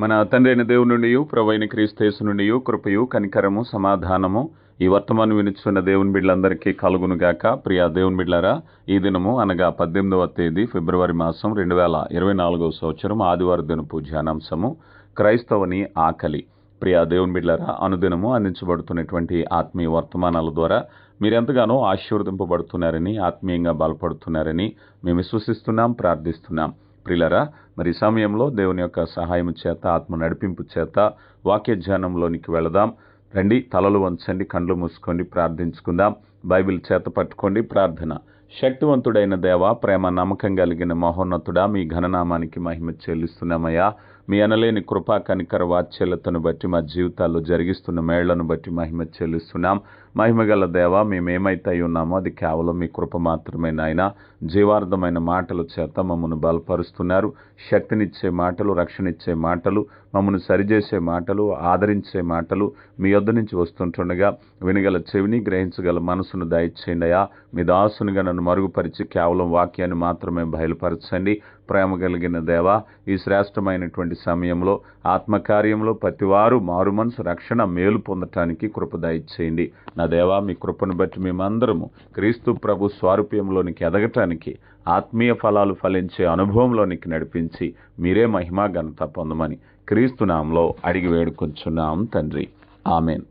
మన తండ్రి అయిన దేవుని నుండి ప్రభైన క్రీస్తేసు నుండి కృపయు కనికరము సమాధానము ఈ వర్తమానం వినిచున్న దేవుని బిడ్డలందరికీ కలుగునుగాక. ప్రియా దేవుని బిడ్డలారా ఈ దినము అనగా పద్దెనిమిదవ తేదీ ఫిబ్రవరి మాసం రెండు వేల ఇరవై నాలుగవ సంవత్సరం ఆదివారం దినపు ధ్యానాంశము క్రైస్తవుని ఆకలి. ప్రియా దేవుని బిడ్డలారా అనుదినము అందించబడుతున్నటువంటి ఆత్మీయ వర్తమానాల ద్వారా మీరెంతగానో ఆశీర్వదింపబడుతున్నారని ఆత్మీయంగా బలపడుతున్నారని మేము విశ్వసిస్తున్నాం ప్రార్థిస్తున్నాం. ప్రిలరా మరి సమయంలో దేవుని యొక్క సహాయం చేత ఆత్మ నడిపింపు చేత వాక్య ధ్యానంలోనికి వెళదాం. రండి తలలు వంచండి కండ్లు మూసుకోండి ప్రార్థించుకుందాం. బైబిల్ చేత పట్టుకోండి ప్రార్థన. శక్తివంతుడైన దేవ ప్రేమ నమ్మకం కలిగిన మహోన్నతుడా మీ ఘననామానికి మహిమ చెల్లిస్తున్నామయ్యా. మీ అనలేని కృపా కనికర వాత్సల్యతను బట్టి మా జీవితాల్లో జరిగిస్తున్న మేళ్ళను బట్టి మహిమ చెల్లిస్తున్నాం. మహిమగల దేవ మేమేమైతే అయి ఉన్నామో అది కేవలం మీ కృప మాత్రమే నాయన. జీవార్థమైన మాటల చేత మమ్మల్ని బలపరుస్తున్నారు. శక్తినిచ్చే మాటలు రక్షణిచ్చే మాటలు మమ్మల్ని సరిచేసే మాటలు ఆదరించే మాటలు మీ యొద్ద నుంచి వస్తుంటుండగా వినగల చెవిని గ్రహించగల మనసును దయచేయండియా మీ దాసునిగా నన్ను మరుగుపరిచి కేవలం వాక్యాన్ని మాత్రమే బయలుపరచండి. ప్రేమ కలిగిన దేవ ఈ శ్రేష్టమైనటువంటి సమయంలో ఆత్మకార్యంలో ప్రతివారు మారు మనసు రక్షణ మేలు పొందటానికి కృప దయచేయండి. నా దేవా మీ కృపను బట్టి మేమందరము క్రీస్తు ప్రభు స్వారూప్యంలోనికి ఎదగటానికి ఆత్మీయ ఫలాలు ఫలించే అనుభవంలోనికి నడిపించి మీరే మహిమా ఘనత పొందమని క్రీస్తునాంలో అడిగి వేడుకొంచున్నాం తండ్రి. ఆమెన్.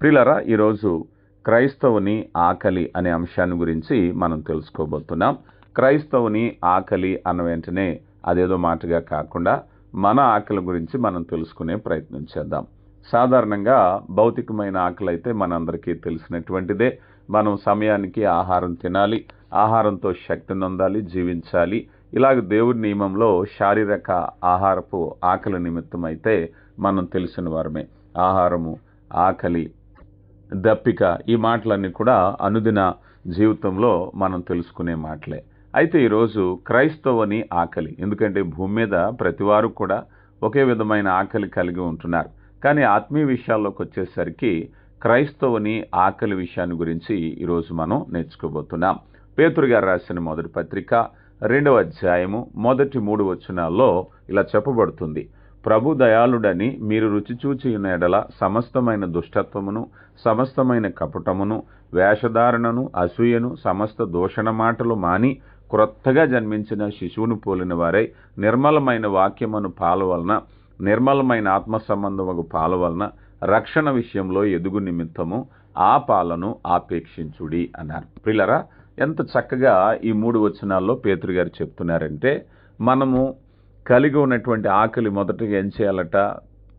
ప్రిలరా ఈరోజు క్రైస్తవుని ఆకలి అనే అంశాన్ని గురించి మనం తెలుసుకోబోతున్నాం. క్రైస్తవుని ఆకలి అన్న వెంటనే అదేదో మాటగా కాకుండా మన ఆకలి గురించి మనం తెలుసుకునే ప్రయత్నం చేద్దాం. సాధారణంగా భౌతికమైన ఆకలి అయితే మనందరికీ తెలిసినటువంటిదే. మనం సమయానికి ఆహారం తినాలి ఆహారంతో శక్తి నొందాలి జీవించాలి. ఇలాగ దేవుడి నియమంలో శారీరక ఆహారపు ఆకలి నిమిత్తం అయితే మనం తెలిసిన వారమే. ఆహారము ఆకలి దప్పిక ఈ మాటలన్నీ కూడా అనుదిన జీవితంలో మనం తెలుసుకునే మాటలే. అయితే ఈరోజు క్రైస్తవని ఆకలి. ఎందుకంటే భూమి మీద ప్రతివారు కూడా ఒకే విధమైన ఆకలి కలిగి ఉంటున్నారు. కానీ ఆత్మీయ విషయాల్లోకి వచ్చేసరికి క్రైస్తవుని ఆకలి విషయాన్ని గురించి ఈరోజు మనం నేర్చుకోబోతున్నాం. పేతురు గారు రాసిన మొదటి పత్రిక రెండవ అధ్యాయము మొదటి మూడు వచనాల్లో ఇలా చెప్పబడుతుంది. ప్రభు దయాళుడని మీరు రుచి చూచి ఉన్న ఎడల సమస్తమైన దుష్టత్వమును సమస్తమైన కపటమును వేషధారణను అసూయను సమస్త దూషణ మాటలు మాని క్రొత్తగా జన్మించిన శిశువును పోలిన వారై నిర్మలమైన వాక్యమును పాల వలన నిర్మలమైన ఆత్మ సంబంధము పాల వలన రక్షణ విషయంలో ఎదుగు నిమిత్తము ఆ పాలను ఆపేక్షించుడి అన్నారు. పిల్లరా ఎంత చక్కగా ఈ మూడు వచనాల్లో పేతురు గారు చెప్తున్నారంటే మనము కలిగి ఉన్నటువంటి ఆకలి మొదటగా ఏం చేయాలట?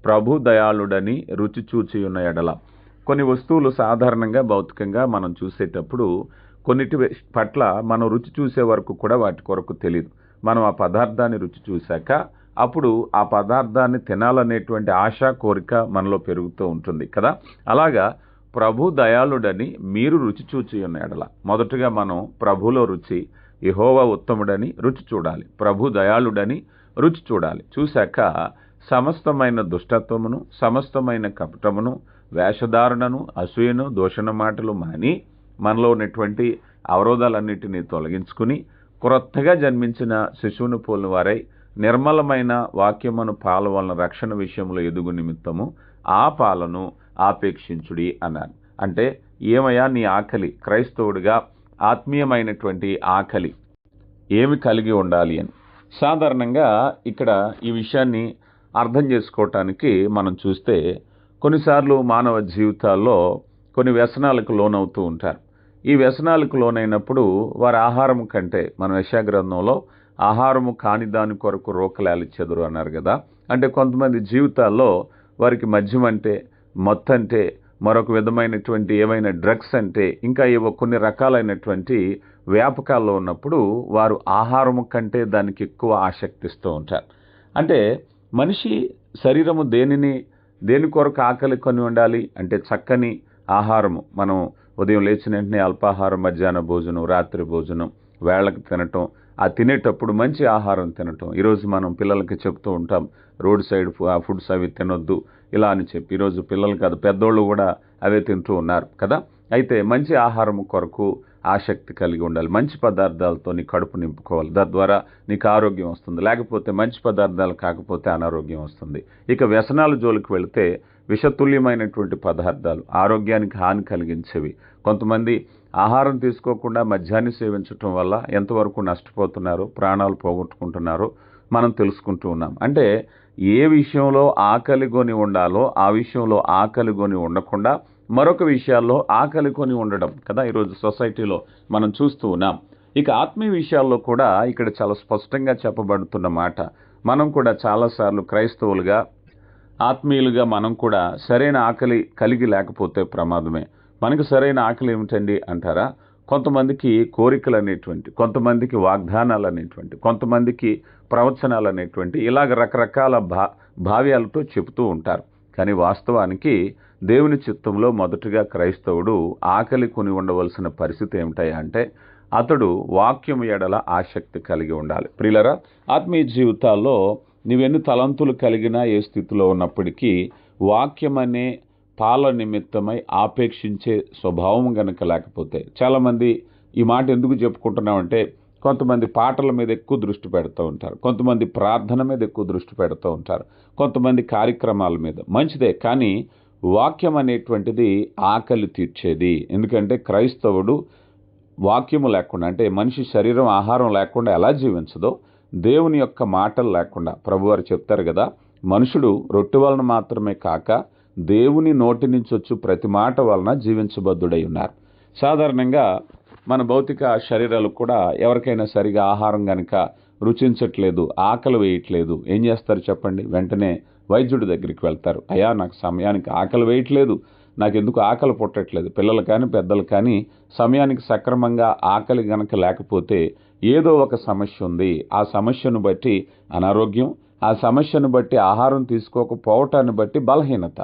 ప్రభు దయాళుడని రుచి చూచి ఉన్న ఎడల. కొన్ని వస్తువులు సాధారణంగా భౌతికంగా మనం చూసేటప్పుడు కొన్నిటి పట్ల మనం రుచి చూసే వరకు కూడా వాటి కొరకు తెలియదు మనం ఆ పదార్థాన్ని రుచి చూశాక అప్పుడు ఆ పదార్థాన్ని తినాలనేటువంటి ఆశ కోరిక మనలో పెరుగుతూ ఉంటుంది కదా. అలాగా ప్రభు దయాళుడని మీరు రుచి చూచి ఉన్న ఎడల. మొదటగా మనం ప్రభులో రుచి యహోవా ఉత్తముడని రుచి చూడాలి. ప్రభు దయాళుడని రుచి చూడాలి. చూశాక సమస్తమైన దుష్టత్వమును సమస్తమైన కపటమును వేషధారణను అసూయను దూషణ మాటలు మాని మనలో ఉన్నటువంటి అవరోధాలన్నిటినీ తొలగించుకుని క్రొత్తగా జన్మించిన శిశువును పోలిన వారై నిర్మలమైన వాక్యమును పాల వలన రక్షణ విషయంలో ఎదుగు నిమిత్తము ఆ పాలను ఆపేక్షించుడి అన్నారు అంటే ఏమయ్యా నీ ఆకలి క్రైస్తవుడిగా ఆత్మీయమైనటువంటి ఆకలి ఏమి కలిగి ఉండాలి అని. సాధారణంగా ఇక్కడ ఈ విషయాన్ని అర్థం చేసుకోవటానికి మనం చూస్తే కొన్నిసార్లు మానవ జీవితాల్లో కొన్ని వ్యసనాలకు లోనవుతూ ఉంటారు. ఈ వ్యసనాలకు లోనైనప్పుడు వారి ఆహారం కంటే మన యశాగ్రంథంలో ఆహారము కాని దాని కొరకు రోకలాలు చెదురు అన్నారు కదా. అంటే కొంతమంది జీవితాల్లో వారికి మద్యం అంటే మత్తు అంటే మరొక విధమైనటువంటి ఏవైనా డ్రగ్స్ అంటే ఇంకా ఏవో కొన్ని రకాలైనటువంటి వ్యాపకాల్లో ఉన్నప్పుడు వారు ఆహారము కంటే దానికి ఎక్కువ ఆసక్తిస్తూ ఉంటారు. అంటే మనిషి శరీరము దేనిని దేని కొరకు ఆకలి కొని ఉండాలి? అంటే చక్కని ఆహారము. మనం ఉదయం లేచిన వెంటనే అల్పాహారం మధ్యాహ్న భోజనం రాత్రి భోజనం వేళకు తినటం ఆ తినేటప్పుడు మంచి ఆహారం తినటం. ఈరోజు మనం పిల్లలకి చెప్తూ ఉంటాం రోడ్ సైడ్ ఫుడ్స్ అవి తినొద్దు ఇలా అని చెప్పి. ఈరోజు పిల్లలు కాదు పెద్దోళ్ళు కూడా అవే తింటూ ఉన్నారు కదా? అయితే మంచి ఆహారం కొరకు ఆసక్తి కలిగి ఉండాలి. మంచి పదార్థాలతో నీ కడుపు నింపుకోవాలి. తద్వారా నీకు ఆరోగ్యం వస్తుంది. లేకపోతే మంచి పదార్థాలు కాకపోతే అనారోగ్యం వస్తుంది. ఇక వ్యసనాల జోలికి వెళితే విషతుల్యమైనటువంటి పదార్థాలు ఆరోగ్యానికి హాని కలిగించేవి. కొంతమంది ఆహారం తీసుకోకుండా మద్యాన్ని సేవించటం వల్ల ఎంతవరకు నష్టపోతున్నారు ప్రాణాలు పోగొట్టుకుంటున్నారో మనం తెలుసుకుంటూ ఉన్నాం. అంటే ఏ విషయంలో ఆకలి కొని ఉండాలో ఆ విషయంలో ఆకలిగొని ఉండకుండా మరొక విషయాల్లో ఆకలికొని ఉండడం కదా ఈరోజు సొసైటీలో మనం చూస్తూ ఉన్నాం. ఇక ఆత్మీయ విషయాల్లో కూడా ఇక్కడ చాలా స్పష్టంగా చెప్పబడుతున్న మాట. మనం కూడా చాలాసార్లు క్రైస్తవులుగా ఆత్మీయులుగా మనం కూడా సరైన ఆకలి కలిగి లేకపోతే ప్రమాదమే. మనకు సరైన ఆకలి ఏమిటండి అంటారా? కొంతమందికి కోరికలు అనేటువంటి కొంతమందికి వాగ్దానాలు అనేటువంటి కొంతమందికి ప్రవచనాలు అనేటువంటి ఇలాగ రకరకాల భా భావ్యాలతో చెబుతూ ఉంటారు. కానీ వాస్తవానికి దేవుని చిత్తంలో మొదటగా క్రైస్తవుడు ఆకలి కొని ఉండవలసిన పరిస్థితి ఏమిటాయి అంటే అతడు వాక్యం ఎడల ఆసక్తి కలిగి ఉండాలి. ప్రియులరా ఆత్మీయ జీవితాల్లో నీవెన్ని తలంతులు కలిగినా ఏ స్థితిలో ఉన్నప్పటికీ వాక్యం అనే పాల నిమిత్తమై ఆపేక్షించే స్వభావం గనక లేకపోతే. చాలామంది ఈ మాట ఎందుకు చెప్పుకుంటున్నామంటే కొంతమంది పాటల మీద ఎక్కువ దృష్టి పెడుతూ ఉంటారు. కొంతమంది ప్రార్థన మీద ఎక్కువ దృష్టి పెడుతూ ఉంటారు. కొంతమంది కార్యక్రమాల మీద. మంచిదే కానీ వాక్యం అనేటువంటిది ఆకలి తీర్చేది. ఎందుకంటే క్రైస్తవుడు వాక్యము లేకుండా అంటే మనిషి శరీరం ఆహారం లేకుండా ఎలా జీవించదో దేవుని యొక్క మాటలు లేకుండా ప్రభువారు చెప్తారు కదా మనుషుడు రొట్టె వలన మాత్రమే కాక దేవుని నోటి నుంచి వచ్చు ప్రతి మాట వలన జీవించబద్ధుడై ఉన్నారు. సాధారణంగా మన భౌతిక శరీరాలు కూడా ఎవరికైనా సరిగా ఆహారం కనుక రుచించట్లేదు ఆకలి వేయట్లేదు ఏం చేస్తారు చెప్పండి? వెంటనే వైద్యుడి దగ్గరికి వెళ్తారు. అయ్యా నాకు సమయానికి ఆకలి వేయట్లేదు నాకు ఎందుకు ఆకలి పుట్టట్లేదు? పిల్లలు కానీ పెద్దలు కానీ సమయానికి సక్రమంగా ఆకలి గనక లేకపోతే ఏదో ఒక సమస్య ఉంది. ఆ సమస్యను బట్టి అనారోగ్యం ఆ సమస్యను బట్టి ఆహారం తీసుకోకపోవటాన్ని బట్టి బలహీనత.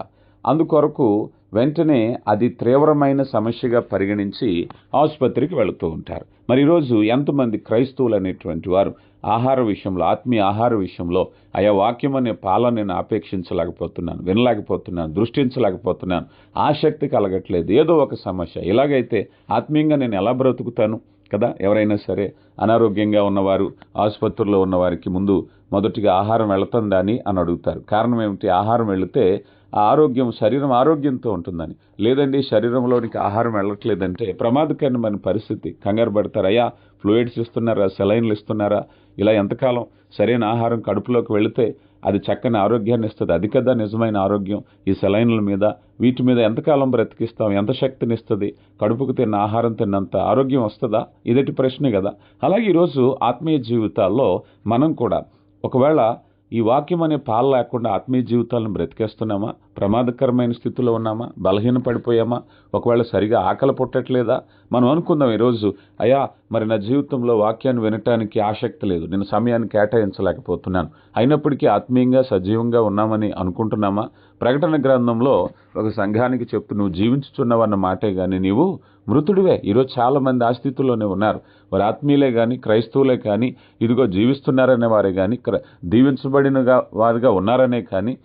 అందుకొరకు వెంటనే అది తీవ్రమైన సమస్యగా పరిగణించి ఆసుపత్రికి వెళుతూ ఉంటారు. మరి ఈరోజు ఎంతమంది క్రైస్తవులు అనేటువంటి వారు ఆహార విషయంలో ఆత్మీయ ఆహార విషయంలో ఆయా వాక్యం అనే పాలన నేను ఆపేక్షించలేకపోతున్నాను వినలేకపోతున్నాను దృష్టించలేకపోతున్నాను ఆసక్తి కలగట్లేదు ఏదో ఒక సమస్య. ఇలాగైతే ఆత్మీయంగా నేను ఎలా బ్రతుకుతాను? కదా? ఎవరైనా సరే అనారోగ్యంగా ఉన్నవారు ఆసుపత్రుల్లో ఉన్నవారికి ముందు మొదటిగా ఆహారం వెళుతుందా అని అని అడుగుతారు. కారణం ఏమిటి? ఆహారం వెళితే ఆ ఆరోగ్యం శరీరం ఆరోగ్యంతో ఉంటుందని. లేదండి శరీరంలోనికి ఆహారం వెళ్ళట్లేదంటే ప్రమాదకరమైన పరిస్థితి. కంగారు పడతారు. అయ్యా ఫ్లూయిడ్స్ ఇస్తున్నారా? సెలైన్లు ఇస్తున్నారా? ఇలా ఎంతకాలం సరైన ఆహారం కడుపులోకి వెళితే అది చక్కని ఆరోగ్యాన్ని ఇస్తుంది. అది కదా నిజమైన ఆరోగ్యం. ఈ సెలైన్ల మీద వీటి మీద ఎంతకాలం బ్రతికిస్తాం? ఎంత శక్తిని ఇస్తుంది? కడుపుకు తిన్న ఆహారం తిన్నంత ఆరోగ్యం వస్తుందా? ఇదటి ప్రశ్నే కదా. అలాగే ఈరోజు ఆత్మీయ జీవితాల్లో మనం కూడా ఒకవేళ ఈ వాక్యం అనే పాలు లేకుండా ఆత్మీయ జీవితాలను బ్రతికేస్తున్నామా? ప్రమాదకరమైన స్థితిలో ఉన్నామా? బలహీన పడిపోయామా ఒకవేళ సరిగా ఆకలి పుట్టట్లేదా? మనం అనుకుందాం ఈరోజు అయ్యా మరి నా జీవితంలో వాక్యాన్ని వినటానికి ఆసక్తి లేదు. నేను సమయాన్ని కేటాయించలేకపోతున్నాను. అయినప్పటికీ ఆత్మీయంగా సజీవంగా ఉన్నామని అనుకుంటున్నామా? ప్రకటన గ్రంథంలో ఒక సంఘానికి చెప్తూ నువ్వు జీవించుచున్నావన్న మాటే కానీ నీవు మృతుడివే. ఈరోజు చాలామంది ఆ స్థితిలోనే ఉన్నారు. వారు ఆత్మీయులే కానీ క్రైస్తవులే కానీ ఇదిగో జీవిస్తున్నారనే వారే కానీ దీవించబడినగా వారుగా ఉన్నారనే కానీ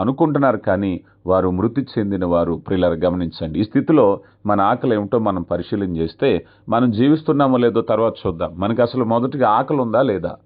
అనుకుంటున్నారు కానీ వారు మృతి చెందిన వారు ప్రిల్లర్ గమనించండి. ఈ స్థితిలో మన ఆకలి ఏమిటో మనం పరిశీలన చేస్తే మనం జీవిస్తున్నామో లేదో తర్వాత చూద్దాం. మనకి అసలు మొదటిగా ఆకలి ఉందా లేదా?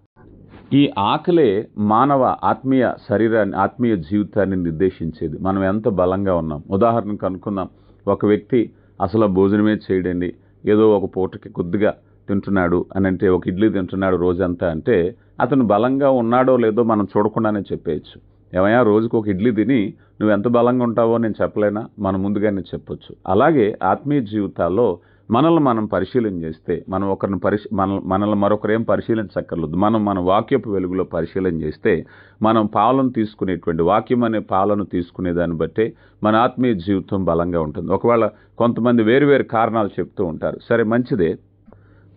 ఈ ఆకలే మానవ ఆత్మీయ శరీరాన్ని ఆత్మీయ జీవితాన్ని నిర్దేశించేది. మనం ఎంత బలంగా ఉన్నాం. ఉదాహరణకు అనుకుందాం. ఒక వ్యక్తి అసలు భోజనమే చేయడండి. ఏదో ఒక పూటకి కొద్దిగా తింటున్నాడు అని అంటే ఒక ఇడ్లీ తింటున్నాడు రోజంతా అంటే అతను బలంగా ఉన్నాడో లేదో మనం చూడకుండానే చెప్పేయచ్చు. ఏమయ్యా రోజుకు ఒక ఇడ్లీ తిని నువ్వు ఎంత బలంగా ఉంటావో నేను చెప్పలేనా? మనం ముందుగానే చెప్పొచ్చు. అలాగే ఆత్మీయ జీవితాల్లో మనల్ని మనం పరిశీలన చేస్తే మనం ఒకరిని పరిశీ మన మనల్ని మరొకరు ఏం పరిశీలించక్కర్లేదు. మనం మన వాక్యపు వెలుగులో పరిశీలన చేస్తే మనం పాలను తీసుకునేటువంటి వాక్యం అనే పాలను తీసుకునే దాన్ని బట్టే మన ఆత్మీయ జీవితం బలంగా ఉంటుంది. ఒకవేళ కొంతమంది వేరు వేరు కారణాలు చెప్తూ ఉంటారు. సరే మంచిదే.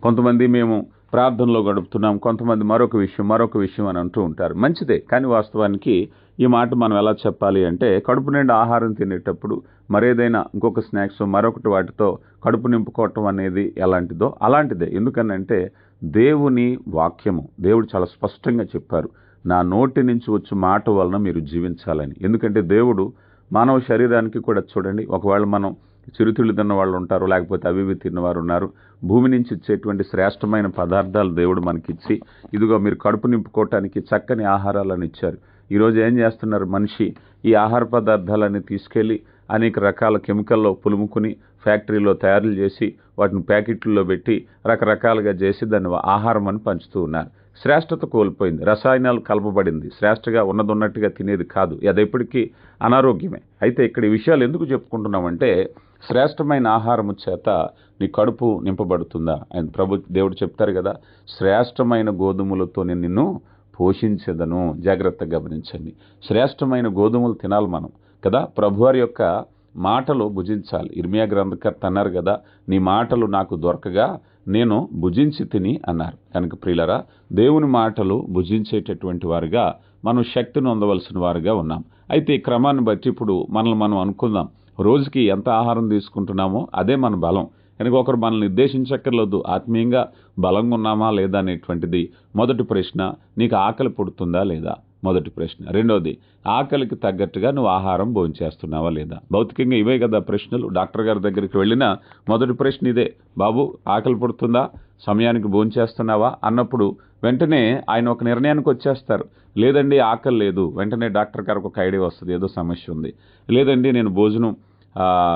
కొంతమంది మేము ప్రార్థనలో గడుపుతున్నాం. కొంతమంది మరొక విషయం మరొక విషయం అని అంటూ ఉంటారు. మంచిదే కానీ వాస్తవానికి ఈ మాట మనం ఎలా చెప్పాలి అంటే కడుపు నిండా ఆహారం తినేటప్పుడు మరేదైనా ఇంకొక స్నాక్స్ మరొకటి వాటితో కడుపు నింపుకోవటం అనేది ఎలాంటిదో అలాంటిదే. ఎందుకనంటే దేవుని వాక్యము దేవుడు చాలా స్పష్టంగా చెప్పారు నా నోటి నుంచి వచ్చే మాట వలన మీరు జీవించాలని. ఎందుకంటే దేవుడు మానవ శరీరానికి కూడా చూడండి ఒకవేళ మనం చిరుతిళ్ళు తిన్న వాళ్ళు ఉంటారు లేకపోతే అవి ఇవి తిన్నవారు ఉన్నారు భూమి నుంచి ఇచ్చేటువంటి శ్రేష్టమైన పదార్థాలు దేవుడు మనకిచ్చి ఇదిగో మీరు కడుపు నింపుకోవటానికి చక్కని ఆహారాలను ఇచ్చారు. ఈరోజు ఏం చేస్తున్నారు మనిషి? ఈ ఆహార పదార్థాలన్నీ తీసుకెళ్ళి అనేక రకాల కెమికల్లో పులుముకుని ఫ్యాక్టరీలో తయారు చేసి వాటిని ప్యాకెట్లలో పెట్టి రకరకాలుగా చేసి దాన్ని ఆహారం అని పంచుతూ ఉన్నారు. శ్రేష్టత కోల్పోయింది. రసాయనాలు కలపబడింది. శ్రేష్టగా ఉన్నది ఉన్నట్టుగా తినేది కాదు. అదెప్పటికీ అనారోగ్యమే. అయితే ఇక్కడ ఈ విషయాలు ఎందుకు చెప్పుకుంటున్నామంటే శ్రేష్టమైన ఆహారము చేత నీ కడుపు నింపబడుతుందా? ఆయన ప్రభు దేవుడు చెప్తారు కదా శ్రేష్టమైన గోధుమలతో నేను నిన్ను పోషించదను. జాగ్రత్తగా గమనించండి. శ్రేష్టమైన గోధుమలు తినాలి మనం కదా. ప్రభువారి యొక్క మాటలు భుజించాలి. ఇర్మియా గ్రంథకర్త అన్నారు కదా నీ మాటలు నాకు దొరకగా నేను భుజించి తిని అన్నారు. కనుక ప్రియులరా దేవుని మాటలు భుజించేటటువంటి వారుగా మనం శక్తిని పొందవలసిన వారుగా ఉన్నాం. అయితే ఈ క్రమాన్ని బట్టి ఇప్పుడు మనల్ని మనం అనుకుందాం. రోజుకి ఎంత ఆహారం తీసుకుంటున్నామో అదే మన బలం. కనుక ఒకరు మనల్ని నిర్దేశించక్కర్లేదు. ఆత్మీయంగా బలంగా ఉన్నామా లేదా అనేటువంటిది మొదటి ప్రశ్న. నీకు ఆకలి పుడుతుందా లేదా? మొదటి ప్రశ్న. రెండోది ఆకలికి తగ్గట్టుగా నువ్వు ఆహారం భోంచేస్తున్నావా లేదా? భౌతికంగా ఇవే కదా ప్రశ్నలు. డాక్టర్ గారి దగ్గరికి వెళ్ళినా మొదటి ప్రశ్న ఇదే. బాబు ఆకలి పుడుతుందా? సమయానికి భోంచేస్తున్నావా అన్నప్పుడు వెంటనే ఆయన ఒక నిర్ణయానికి వచ్చేస్తారు. లేదండి ఆకలి లేదు. వెంటనే డాక్టర్ గారికి ఒక ఐడియా వస్తుంది. ఏదో సమస్య ఉంది. లేదండి నేను భోజనం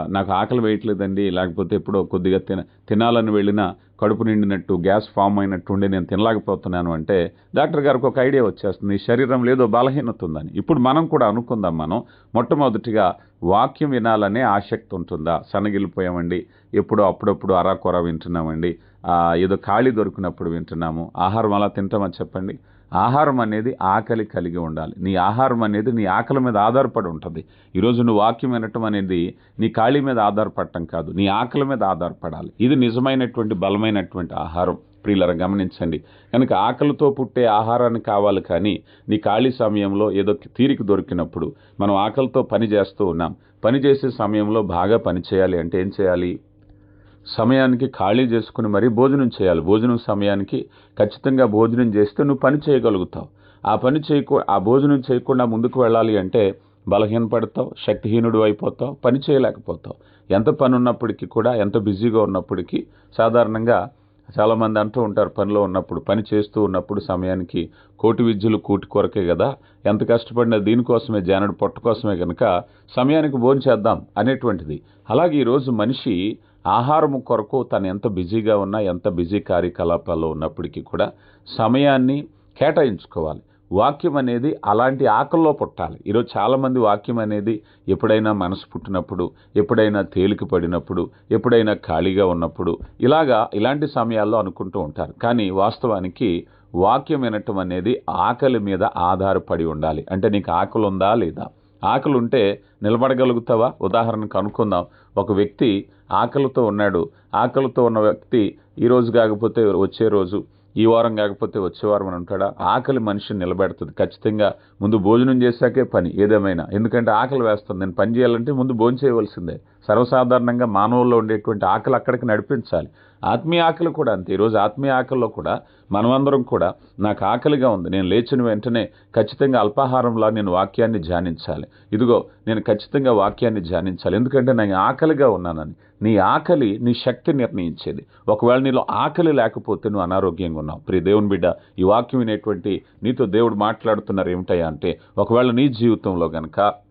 నాకు ఆకలి వేయట్లేదండి. లేకపోతే ఎప్పుడో కొద్దిగా తిన తినాలని వెళ్ళినా కడుపు నిండినట్టు గ్యాస్ ఫామ్ అయినట్టు ఉండి నేను తినలేకపోతున్నాను అంటే డాక్టర్ గారికి ఒక ఐడియా వచ్చేస్తుంది. ఈ లేదో ఏదో బలహీనత ఉందని. ఇప్పుడు మనం కూడా అనుకుందాం మనం. మొట్టమొదటిగా వాక్యం వినాలనే ఆసక్తి ఉంటుందా? సనగిలిపోయామండి ఎప్పుడో అప్పుడప్పుడు అరాకొర వింటున్నామండి. ఏదో ఖాళీ దొరికినప్పుడు వింటున్నాము. ఆహారం అలా తింటామని చెప్పండి? ఆహారం అనేది ఆకలి కలిగి ఉండాలి. నీ ఆహారం అనేది నీ ఆకలి మీద ఆధారపడి ఉంటుంది. ఈరోజు నువ్వు వాక్యం వినటం అనేది నీ ఖాళీ మీద ఆధారపడటం కాదు. నీ ఆకలి మీద ఆధారపడాలి. ఇది నిజమైనటువంటి బలమైనటువంటి ఆహారం. ప్రియులర గమనించండి. కనుక ఆకలితో పుట్టే ఆహారాన్ని కావాలి కానీ నీ ఖాళీ సమయంలో ఏదో తీరిక దొరికినప్పుడు మనం ఆకలితో పని చేస్తూ ఉన్నాం. పని చేసే సమయంలో బాగా పని చేయాలి అంటే ఏం చేయాలి? సమయానికి ఖాళీ చేసుకుని మరీ భోజనం చేయాలి. భోజనం సమయానికి ఖచ్చితంగా భోజనం చేస్తే నువ్వు పని చేయగలుగుతావు. ఆ పని చేయకు ఆ భోజనం చేయకుండా ముందుకు వెళ్ళాలి అంటే బలహీనపడతావు శక్తిహీనుడు అయిపోతావు పని చేయలేకపోతావు. ఎంత పని ఉన్నప్పటికీ కూడా ఎంత బిజీగా ఉన్నప్పటికీ సాధారణంగా చాలామంది అంటూ ఉంటారు పనిలో ఉన్నప్పుడు పని చేస్తూ ఉన్నప్పుడు సమయానికి కోటి విద్యలు కూటి కొరకే కదా. ఎంత కష్టపడినా దీనికోసమే జానడు పొట్ట కోసమే కనుక సమయానికి భోజనం చేద్దాం అనేటువంటిది. అలాగే ఈరోజు మనిషి ఆహారం కొరకు తను ఎంత బిజీగా ఉన్నా ఎంత బిజీ కార్యకలాపాల్లో ఉన్నప్పటికీ కూడా సమయాన్ని కేటాయించుకోవాలి. వాక్యం అనేది అలాంటి ఆకల్లో పుట్టాలి. ఈరోజు చాలామంది వాక్యం అనేది ఎప్పుడైనా మనసు పుట్టినప్పుడు ఎప్పుడైనా తేలిక పడినప్పుడు ఎప్పుడైనా ఖాళీగా ఉన్నప్పుడు ఇలాగా ఇలాంటి సమయాల్లో అనుకుంటూ ఉంటారు. కానీ వాస్తవానికి వాక్యం వినటం అనేది ఆకలి మీద ఆధారపడి ఉండాలి. అంటే నీకు ఆకలి ఉందా లేదా? ఆకలి ఉంటే నిలబడగలుగుతావా? ఉదాహరణకు అనుకుందాం. ఒక వ్యక్తి ఆకలితో ఉన్నాడు. ఆకలితో ఉన్న వ్యక్తి ఈరోజు కాకపోతే వచ్చే రోజు ఈ వారం కాకపోతే వచ్చే వారం అని ఉంటాడా ఆకలి మనిషిని నిలబెడుతుంది. ఖచ్చితంగా ముందు భోజనం చేశాకే పని ఏదేమైనా. ఎందుకంటే ఆకలి వేస్తుంది. నేను పని చేయాలంటే ముందు భోజనం చేయవలసిందే. సర్వసాధారణంగా మానవుల్లో ఉండేటువంటి ఆకలి అక్కడికి నడిపించాలి. ఆత్మీయ ఆకలి కూడా అంతే. ఈరోజు ఆత్మీయ ఆకలిలో కూడా మనమందరం కూడా నాకు ఆకలిగా ఉంది. నేను లేచిన వెంటనే ఖచ్చితంగా అల్పాహారంలా నేను వాక్యాన్ని ధ్యానించాలి. ఇదిగో నేను ఖచ్చితంగా వాక్యాన్ని ధ్యానించాలి. ఎందుకంటే నేను ఆకలిగా ఉన్నానని. నీ ఆకలి నీ శక్తి నిర్ణయించేది. ఒకవేళ నీలో ఆకలి లేకపోతే నువ్వు అనారోగ్యంగా ఉన్నావు. ప్రియ దేవుని బిడ్డ ఈ వాక్యం వినేటువంటి నీతో దేవుడు మాట్లాడుతున్నారు ఏమిటయ్యా అంటే ఒకవేళ నీ జీవితంలో గనక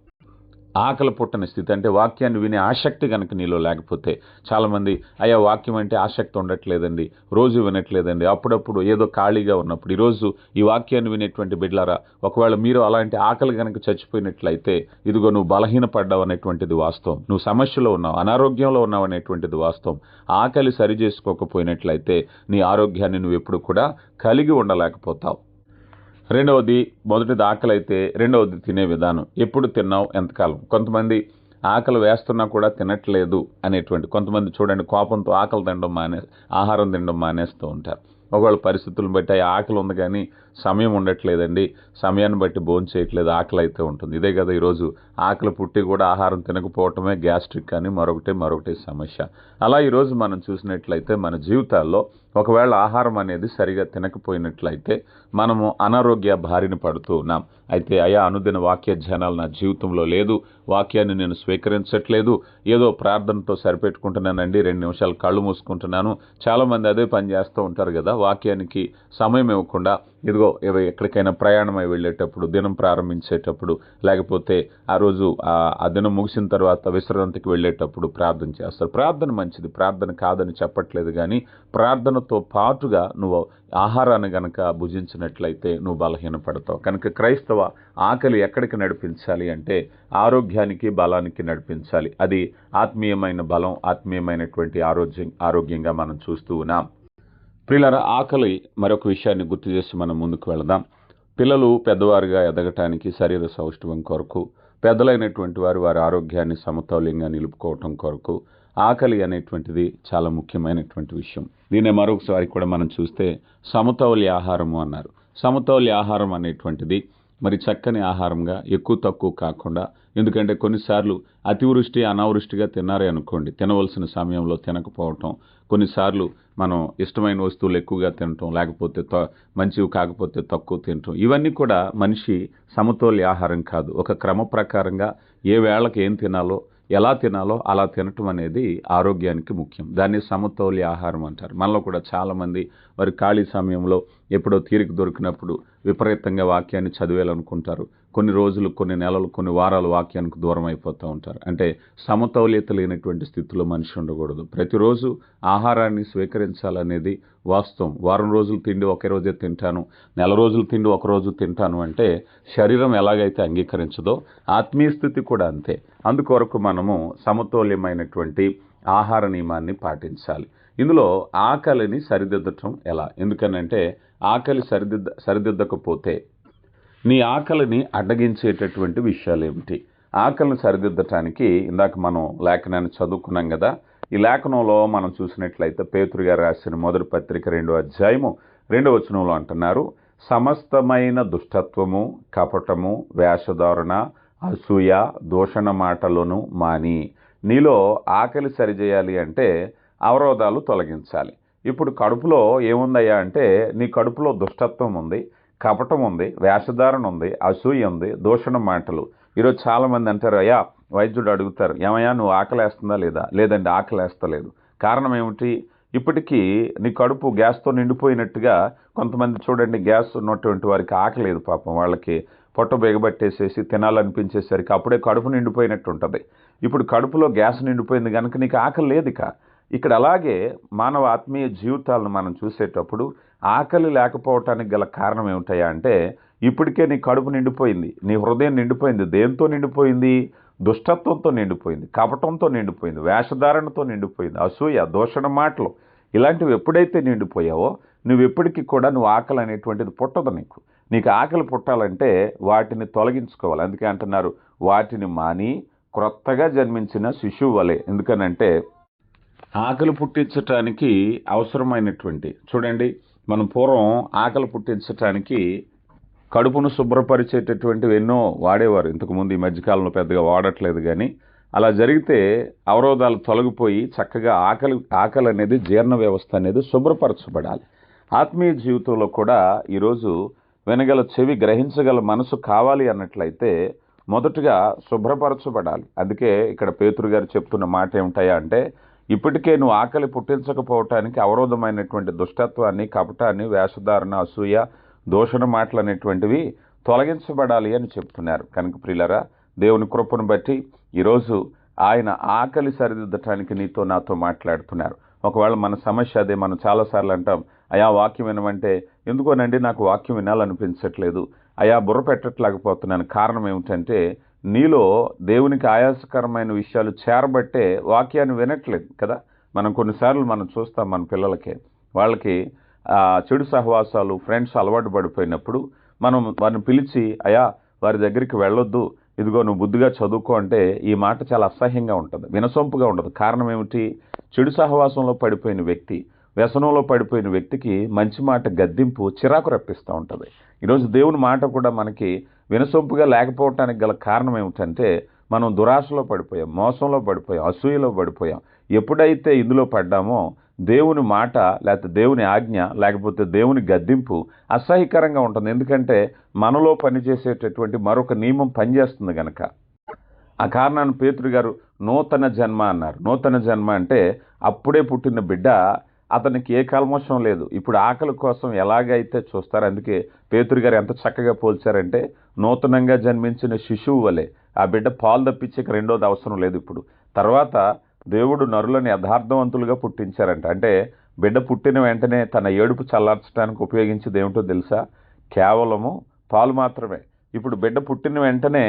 ఆకలి పుట్టని స్థితి. అంటే వాక్యాన్ని వినే ఆసక్తి కనుక నీలో లేకపోతే చాలామంది అయ్యా వాక్యం అంటే ఆసక్తి ఉండట్లేదండి రోజు వినట్లేదండి. అప్పుడప్పుడు ఏదో ఖాళీగా ఉన్నప్పుడు ఈరోజు ఈ వాక్యాన్ని వినేటువంటి బిడ్లారా ఒకవేళ మీరు అలాంటి ఆకలి కనుక చచ్చిపోయినట్లయితే ఇదిగో నువ్వు బలహీనపడ్డావు అనేటువంటిది వాస్తవం. నువ్వు సమస్యలో ఉన్నావు అనారోగ్యంలో ఉన్నావు అనేటువంటిది వాస్తవం. ఆకలి సరి చేసుకోకపోయినట్లయితే నీ ఆరోగ్యాన్ని నువ్వు ఎప్పుడు కూడా కలిగి ఉండలేకపోతావు. రెండవది మొదటిది ఆకలి అయితే రెండవది తినే విధానం. ఎప్పుడు తిన్నావు? ఎంతకాలం కొంతమంది ఆకలి వేస్తున్నా కూడా తినట్లేదు అనేటువంటి కొంతమంది చూడండి కోపంతో ఆకలి తినడం మానే ఆహారం తినడం మానేస్తూ ఉంటారు. ఒకవేళ పరిస్థితులను బట్టి ఆకలి ఉంది కానీ సమయం ఉండట్లేదండి. సమయాన్ని బట్టి భోజనం చేయట్లేదు ఆకలి అయితే ఉంటుంది. ఇదే కదా ఈరోజు ఆకలి పుట్టి కూడా ఆహారం తినకపోవటమే గ్యాస్ట్రిక్ కానీ మరొకటి మరొకటి సమస్య. అలా ఈరోజు మనం చూసినట్లయితే మన జీవితాల్లో ఒకవేళ ఆహారం అనేది సరిగా తినకపోయినట్లయితే మనము అనారోగ్య బారిన పడుతూ ఉన్నాం. అయితే అయా అనుదిన వాక్య ధ్యానాలు నా జీవితంలో లేదు. వాక్యాన్ని నేను స్వీకరించట్లేదు. ఏదో ప్రార్థనతో సరిపెట్టుకుంటున్నానండి. రెండు నిమిషాలు కళ్ళు మూసుకుంటున్నాను. చాలామంది అదే పని చేస్తూ ఉంటారు కదా. వాక్యానికి సమయం ఇవ్వకుండా ఇదిగో ఎక్కడికైనా ప్రయాణమై వెళ్ళేటప్పుడు దినం ప్రారంభించేటప్పుడు లేకపోతే ఆ రోజు ఆ- ఆ దినం ముగిసిన తర్వాత విశ్రాంతికి వెళ్ళేటప్పుడు ప్రార్థన చేస్తారు. ప్రార్థన మంచిది ప్రార్థన కాదని చెప్పట్లేదు కానీ ప్రార్థనతో పాటుగా నువ్వు ఆహారాన్ని గనక భుజించినట్లయితే నువ్వు బలహీనపడతావు. కనుక క్రైస్తవ ఆకలి ఎక్కడికి నడిపించాలి అంటే ఆరోగ్యానికి బలానికి నడిపించాలి. అది ఆత్మీయమైన బలం ఆత్మీయమైనటువంటి ఆరోగ్యం ఆరోగ్యంగా మనం చూస్తూ ఉన్నాం. ప్రియులర ఆకలి మరొక విషయాన్ని గుర్తు చేసి మనం ముందుకు వెళదాం. పిల్లలు పెద్దవారుగా ఎదగటానికి శరీర సౌష్ఠవం కొరకు పెద్దలైనటువంటి వారు వారి ఆరోగ్యాన్ని సమతౌల్యంగా నిలుపుకోవటం కొరకు ఆకలి అనేటువంటిది చాలా ముఖ్యమైనటువంటి విషయం. దీన్ని మరొకసారి కూడా మనం చూస్తే సమతౌల్య ఆహారము అన్నారు. సమతౌల్య ఆహారం అనేటువంటిది మరి చక్కని ఆహారంగా ఎక్కువ తక్కువ కాకుండా ఎందుకంటే కొన్నిసార్లు అతివృష్టి అనావృష్టిగా తిన్నారే అనుకోండి. తినవలసిన సమయంలో తినకపోవటం కొన్నిసార్లు మనం ఇష్టమైన వస్తువులు ఎక్కువగా తినటం లేకపోతే త- మంచివి కాకపోతే తక్కువ తినటం ఇవన్నీ కూడా మనిషి సమతౌల్య ఆహారం కాదు. ఒక క్రమ ప్రకారంగా ఏ వేళకి ఏం తినాలో ఎలా తినాలో అలా తినటం అనేది ఆరోగ్యానికి ముఖ్యం. దాన్ని సమతౌల్య ఆహారం అంటారు. మనలో కూడా చాలామంది వారి ఖాళీ సమయంలో ఎప్పుడో తీరిక దొరికినప్పుడు విపరీతంగా వాక్యాన్ని చదివేయాలనుకుంటారు. కొన్ని రోజులు కొన్ని నెలలు కొన్ని వారాలు వాక్యానికి దూరం అయిపోతూ ఉంటారు. అంటే సమతౌల్యత లేనటువంటి స్థితిలో మనిషి ఉండకూడదు. ప్రతిరోజు ఆహారాన్ని స్వీకరించాలనేది వాస్తవం. వారం రోజులు తిండి ఒకే రోజే తింటాను నెల రోజులు తిండి ఒక రోజు తింటాను అంటే శరీరం ఎలాగైతే అంగీకరించదో ఆత్మీయ స్థితి కూడా అంతే. అందుకొరకు మనము సమతౌల్యమైనటువంటి ఆహార నియమాన్ని పాటించాలి. ఇందులో ఆకలిని సరిదిద్దటం ఎలా? ఎందుకనంటే ఆకలి సరిదిద్ద సరిదిద్దకపోతే నీ ఆకలిని అడ్డగించేటటువంటి విషయాలు ఏమిటి ఆకలిని సరిదిద్దటానికి ఇందాక మనం లేఖనాన్ని చదువుకున్నాం కదా ఈ లేఖనంలో మనం చూసినట్లయితే పేతురు గారు రాసిన మొదటి పత్రిక రెండో అధ్యాయము రెండో వచనంలో అంటున్నారు సమస్తమైన దుష్టత్వము కపటము వేషధారణ అసూయ దూషణ మాటలను మాని. నీలో ఆకలి సరిచేయాలి అంటే అవరోధాలు తొలగించాలి. ఇప్పుడు కడుపులో ఏముందయ్యా అంటే నీ కడుపులో దుష్టత్వం ఉంది కపటం ఉంది వేషధారణ ఉంది అసూయ ఉంది దూషణ మాటలు. ఈరోజు చాలామంది అంటారు అయ్యా వైద్యుడు అడుగుతారు ఏమయ్యా నువ్వు ఆకలేస్తుందా లేదా? లేదండి ఆకలేస్తలేదు. కారణం ఏమిటి? ఇప్పటికీ నీ కడుపు గ్యాస్తో నిండిపోయినట్టుగా కొంతమంది చూడండి గ్యాస్ ఉన్నటువంటి వారికి ఆకలేదు పాపం. వాళ్ళకి పొట్ట బిగబట్టేసేసి తినాలనిపించేసరికి అప్పుడే కడుపు నిండిపోయినట్టు ఉంటుంది ఇప్పుడు కడుపులో గ్యాస్ నిండిపోయింది కనుక నీకు ఆకలి లేదు ఇక ఇక్కడ అలాగే మానవ ఆత్మీయ జీవితాలను మనం చూసేటప్పుడు ఆకలి లేకపోవటానికి గల కారణం ఏమిటయ్యా అంటే ఇప్పటికే నీ కడుపు నిండిపోయింది నీ హృదయం నిండిపోయింది దేంతో నిండిపోయింది? దుష్టత్వంతో నిండిపోయింది కపటంతో నిండిపోయింది వేషధారణతో నిండిపోయింది అసూయ దూషణ మాటలు ఇలాంటివి ఎప్పుడైతే నిండిపోయావో నువ్వు ఎప్పటికీ కూడా నువ్వు ఆకలి అనేటువంటిది పుట్టదు నీకు. నీకు ఆకలి పుట్టాలంటే వాటిని తొలగించుకోవాలి. అందుకే అంటున్నారు వాటిని మాని క్రొత్తగా జన్మించిన శిశువు వలె. ఎందుకనంటే ఆకలి పుట్టించటానికి అవసరమైనటువంటి చూడండి మనం పూర్వం ఆకలి పుట్టించటానికి కడుపును శుభ్రపరిచేటటువంటివి ఎన్నో వాడేవారు. ఇంతకుముందు ఈ మధ్యకాలంలో పెద్దగా వాడట్లేదు కానీ అలా జరిగితే అవరోధాలు తొలగిపోయి చక్కగా ఆకలి ఆకలి అనేది జీర్ణ వ్యవస్థ అనేది శుభ్రపరచబడాలి. ఆత్మీయ జీవితంలో కూడా ఈరోజు వినగల చెవి గ్రహించగల మనసు కావాలి అన్నట్లయితే మొదటగా శుభ్రపరచబడాలి. అందుకే ఇక్కడ పేతురు గారు చెప్తున్న మాట ఏమిటాయా అంటే ఇప్పటికే నువ్వు ఆకలి పుట్టించకపోవటానికి అవరోధమైనటువంటి దుష్టత్వాన్ని కపటాన్ని వేషధారణ అసూయ దోషణ మాటలు అనేటువంటివి తొలగించబడాలి అని చెప్తున్నారు. కనుక ప్రియులరా దేవుని కృపను బట్టి ఈరోజు ఆయన ఆకలి సరిదిద్దటానికి నీతో నాతో మాట్లాడుతున్నారు. ఒకవేళ మన సమస్య అదే మనం చాలాసార్లు అంటాం అయా వాక్యం వినమంటే ఎందుకోనండి నాకు వాక్యం వినాలనిపించట్లేదు? అయా బుర్ర పెట్టట్లేకపోతున్నాను. కారణం ఏమిటంటే నీలో దేవునికి ఆయాసకరమైన విషయాలు చేరబట్టే వాక్యాన్ని వినట్లేదు కదా? మనం కొన్నిసార్లు మనం చూస్తాం మన పిల్లలకి. వాళ్ళకి చెడు సహవాసాలు ఫ్రెండ్స్ అలవాటు పడిపోయినప్పుడు మనం వారిని పిలిచి అయా వారి దగ్గరికి వెళ్ళొద్దు. ఇదిగో నువ్వు బుద్ధిగా చదువుకో అంటే ఈ మాట చాలా అసహ్యంగా ఉంటుంది వినసొంపుగా ఉండదు కారణం ఏమిటి? చెడు సహవాసంలో పడిపోయిన వ్యక్తి వ్యసనంలో పడిపోయిన వ్యక్తికి మంచి మాట గద్దింపు చిరాకు రప్పిస్తూ ఉంటుంది. ఈరోజు దేవుని మాట కూడా మనకి వినసొంపుగా లేకపోవటానికి గల కారణం ఏమిటంటే మనం దురాశలో పడిపోయాం మోసంలో పడిపోయాం అసూయలో పడిపోయాం. ఎప్పుడైతే ఇందులో పడ్డామో దేవుని మాట లేకపోతే దేవుని ఆజ్ఞ లేకపోతే దేవుని గద్దింపు అసహ్యకరంగా ఉంటుంది. ఎందుకంటే మనలో పనిచేసేటటువంటి మరొక నియమం పనిచేస్తుంది కనుక ఆ కారణాన్ని పేతురు గారు నూతన జన్మ అన్నారు. నూతన జన్మ అంటే అప్పుడే పుట్టిన బిడ్డ అతనికి ఏ కల్మషం లేదు. ఇప్పుడు ఆకలి కోసం ఎలాగైతే చూస్తారు అందుకే పేతురు గారు ఎంత చక్కగా పోల్చారంటే నూతనంగా జన్మించిన శిశువు వలె ఆ బిడ్డ పాలు తప్పించే రెండోది అవసరం లేదు ఇప్పుడు. తర్వాత దేవుడు నరులను యథార్థవంతులుగా పుట్టించారంట. అంటే బిడ్డ పుట్టిన వెంటనే తన ఏడుపు చల్లార్చడానికి ఉపయోగించేది ఏమిటో తెలుసా? కేవలము పాలు మాత్రమే. ఇప్పుడు బిడ్డ పుట్టిన వెంటనే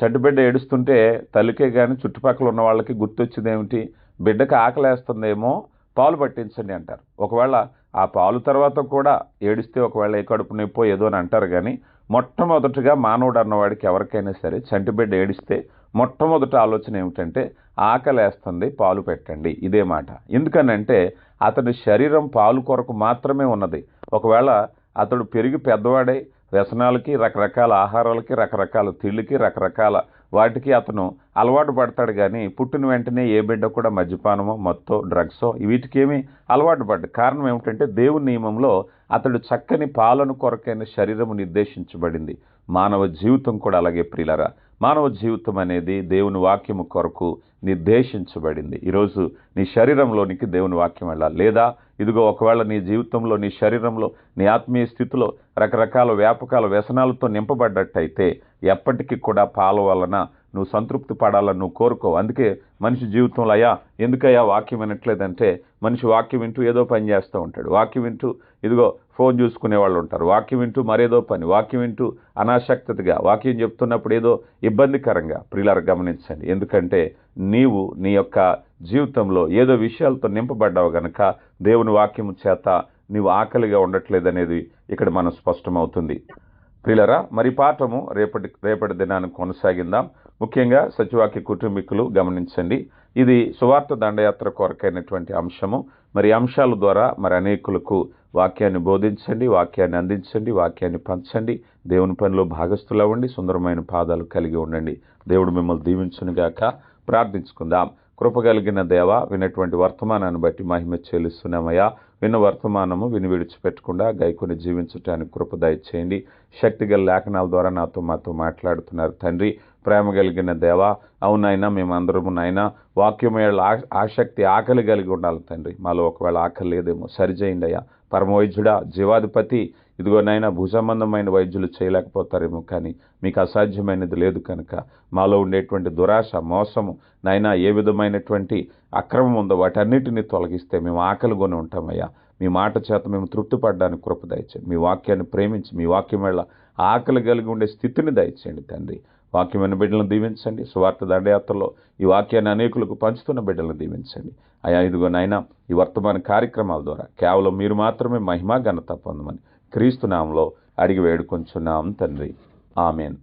చెడ్డ బిడ్డ ఏడుస్తుంటే తల్లికే కానీ చుట్టుపక్కల ఉన్న వాళ్ళకి గుర్తొచ్చింది ఏమిటి? బిడ్డకు ఆకలేస్తుందేమో పాలు పట్టించండి అంటారు. ఒకవేళ ఆ పాలు తర్వాత కూడా ఏడిస్తే ఒకవేళ ఏ కడుపు నొప్పో ఏదో అని అంటారు కానీ మొట్టమొదటిగా మానవుడు అన్నవాడికి ఎవరికైనా సరే చంటి బిడ్డ ఏడిస్తే మొట్టమొదటి ఆలోచన ఏమిటంటే ఆకలేస్తుంది పాలు పెట్టండి. ఇదే మాట. ఎందుకనంటే అతని శరీరం పాలు కొరకు మాత్రమే ఉన్నది. ఒకవేళ అతడు పెరిగి పెద్దవాడై వ్యసనాలకి రకరకాల ఆహారాలకి రకరకాల తిళ్ళకి రకరకాల వాటికి అతను అలవాటు పడతాడు కానీ పుట్టిన వెంటనే ఏ బిడ్డ కూడా మద్యపానమో మత్తో డ్రగ్సో వీటికేమీ అలవాటు పడ్డ కారణం ఏమిటంటే దేవుని నియమంలో అతడు చక్కని పాలన కొరకైన శరీరము నిర్దేశించబడింది. మానవ జీవితం కూడా అలాగే ప్రియులరా. మానవ జీవితం అనేది దేవుని వాక్యము కొరకు నిర్దేశించబడింది. ఈరోజు నీ శరీరంలోనికి దేవుని వాక్యం వెళ్ళాలి. లేదా ఇదిగో ఒకవేళ నీ జీవితంలో నీ శరీరంలో నీ ఆత్మీయ స్థితిలో రకరకాల వ్యాపకాల వ్యసనాలతో నింపబడ్డట్టయితే ఎప్పటికీ కూడా పాల వలన నువ్వు సంతృప్తి పడాలని నువ్వు కోరుకో అందుకే మనిషి జీవితంలో అయ్యా ఎందుకయ్యా వాక్యం వినట్లేదంటే మనిషి వాక్యం వింటూ ఏదో పని చేస్తూ ఉంటాడు. వాక్యం వింటూ ఇదిగో ఫోన్ చూసుకునే వాళ్ళు ఉంటారు. వాక్యం వింటూ మరేదో పని వాక్యం వింటూ అనాసక్తగా వాక్యం చెప్తున్నప్పుడు ఏదో ఇబ్బందికరంగా ప్రియులారు గమనించండి. ఎందుకంటే నీవు నీ యొక్క జీవితంలో ఏదో విషయాలతో నింపబడ్డావు గనక దేవుని వాక్యము చేత నీవు ఆకలిగా ఉండట్లేదనేది ఇక్కడ మనం స్పష్టమవుతుంది. ప్రియులరా మరి పాఠము రేపటి రేపటి దినాన్ని కొనసాగిందాం ముఖ్యంగా సచివాక్య కుటుంబీకులు గమనించండి. ఇది సువార్త దండయాత్ర కొరకైనటువంటి అంశము. మరి అంశాల ద్వారా మరి అనేకులకు వాక్యాన్ని బోధించండి వాక్యాన్ని అందించండి వాక్యాన్ని పంచండి దేవుని పనిలో భాగస్థులవ్వండి సుందరమైన పాదాలు కలిగి ఉండండి. దేవుడు మిమ్మల్ని దీవించునుగాక ప్రార్థించుకుందాం. కృప కలిగిన దేవ విన్నటువంటి వర్తమానాన్ని బట్టి మహిమ చెల్లిస్తున్నామయ్యా. విన్న వర్తమానము విని విడిచిపెట్టకుండా గైకొని జీవించటానికి కృప దయచేయండి. శక్తిగల లేఖనాల ద్వారా నాతో మాతో మాట్లాడుతున్నారు తండ్రి. ప్రేమ కలిగిన దేవ అవునైనా మేమందరము నైనా వాక్యం ఆసక్తి ఆకలి కలిగి ఉండాలి తండ్రి. మాలో ఒకవేళ ఆకలి లేదేమో సరిచేయండి అయ్యా. పరమవైద్యుడా జీవాధిపతి. ఇదిగోనైనా భూసంబంధమైన వైద్యులు చేయలేకపోతారేమో కానీ మీకు అసాధ్యమైనది లేదు కనుక మాలో ఉండేటువంటి దురాశ మోసము నైనా ఏ విధమైనటువంటి అక్రమం ఉందో వాటన్నిటిని తొలగిస్తే మేము ఆకలిగొని ఉంటామయ్యా. మీ మాట చేత మేము తృప్తిపడడానికి కృప దయచేయండి. మీ వాక్యాన్ని ప్రేమించి మీ వాక్యం వల్ల ఆకలి కలిగి ఉండే స్థితిని దయచేయండి తండ్రి. వాక్యమైన బిడ్డలను దీవించండి. సువార్త దండయాత్రలో ఈ వాక్యాన్ని అనేకులకు పంచుతున్న బిడ్డలను దీవించండి. అయా ఇదిగో నాయన ఈ వర్తమాన కార్యక్రమాల ద్వారా కేవలం మీరు మాత్రమే మహిమా ఘనత పొందమని క్రీస్తునామంలో అడిగి వేడుకొంచున్నాం తండ్రి. ఆమెన్.